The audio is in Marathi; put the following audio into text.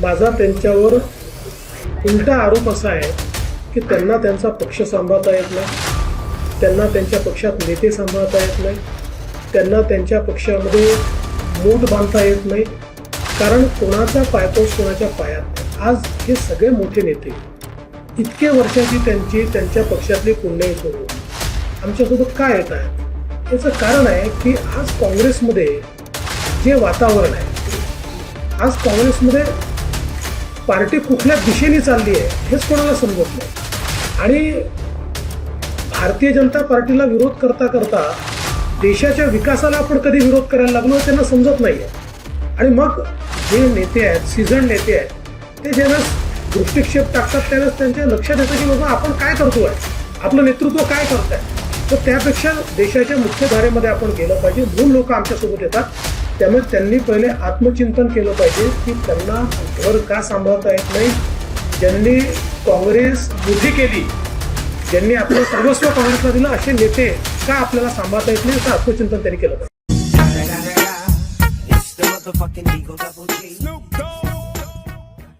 माझा त्यांच्यावर उलटा आरोप असा आहे की त्यांना त्यांचा पक्ष सांभाळता येत नाही. त्यांना त्यांच्या पक्षात नेते सांभाळता येत नाही. त्यांना त्यांच्या पक्षामध्ये मूठ बांधता येत नाही. कारण कोणाचा पायपोस कोणाच्या पायात नाही. आज हे सगळे मोठे नेते इतके वर्षाची त्यांची त्यांच्या पक्षातली पुण्य सुरू आमच्यासोबत काय येत आहे याचं कारण आहे की आज काँग्रेसमध्ये जे वातावरण आहे आज काँग्रेसमध्ये पार्टी कुठल्या दिशेने चालली आहे हेच कोणाला समजत नाही. आणि भारतीय जनता पार्टीला विरोध करता करता देशाच्या विकासाला आपण कधी विरोध करायला लागलो त्यांना समजत नाही आहे आणि मग जे नेते आहेत सीझन नेते आहेत ते ज्यावेळेस दृष्टिक्षेप टाकतात त्यावेळेस त्यांच्या लक्षात येतं की बाबा आपण काय करतो आहे आपलं नेतृत्व काय करत आहे तर त्यापेक्षा देशाच्या मुख्यधारेमध्ये आपण गेलं पाहिजे. दोन लोक आमच्यासोबत येतात. त्यामुळे त्यांनी पहिले आत्मचिंतन केलं पाहिजे की त्यांना घर का सांभाळता येत नाही? ज्यांनी काँग्रेस मोठी केली ज्यांनी आपलं सर्वस्व काँग्रेसला दिलं असे नेते का आपल्याला सांभाळता येत नाही? असं आत्मचिंतन त्यांनी केलं पाहिजे.